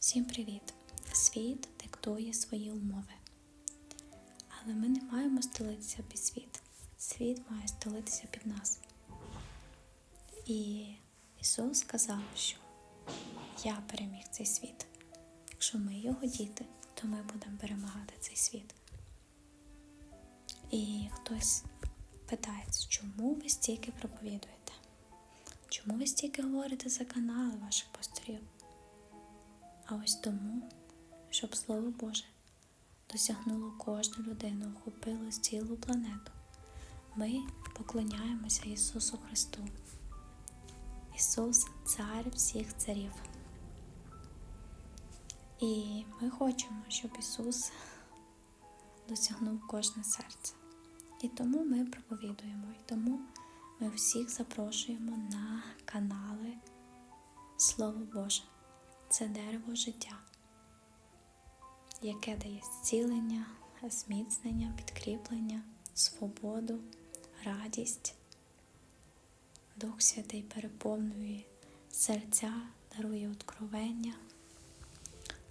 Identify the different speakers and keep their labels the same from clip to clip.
Speaker 1: Всім привіт! Світ диктує свої умови. Але ми не маємо стелитися під світ. Світ має стелитися під нас. І Ісус сказав, що я переміг цей світ. Якщо ми його діти, то ми будемо перемагати цей світ. І хтось питається, чому ви стільки проповідуєте? Чому ви стільки говорите за канали ваших пасторів? А ось тому, щоб Слово Боже досягнуло кожну людину, охопило цілу планету. Ми поклоняємося Ісусу Христу. Ісус цар всіх царів. І ми хочемо, щоб Ісус досягнув кожне серце. І тому ми проповідуємо, і тому ми всіх запрошуємо на канали Слово Боже. Це дерево життя, яке дає зцілення, зміцнення, підкріплення, свободу, радість. Дух Святий переповнює серця, дарує откровення.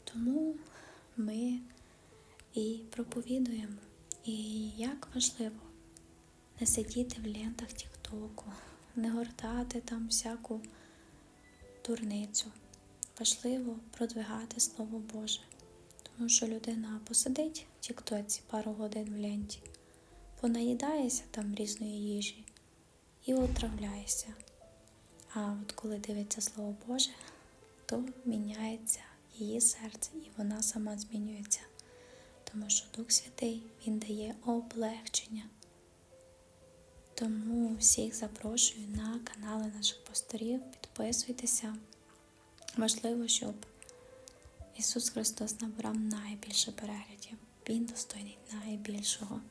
Speaker 1: Тому ми і проповідуємо. І як важливо не сидіти в лентах Тіктоку, не гортати там всяку дурницю. Важливо продвигати Слово Боже, тому що людина посидить в Тіктоці пару годин в ленті, понаїдається там різної їжі і отравляється. А от коли дивиться Слово Боже, то міняється її серце, і вона сама змінюється. Тому що Дух Святий Він дає облегчення. Тому всіх запрошую на канали наших пасторів, підписуйтеся. Важливо, щоб Ісус Христос набрав найбільше переглядів. Він достойний найбільшого.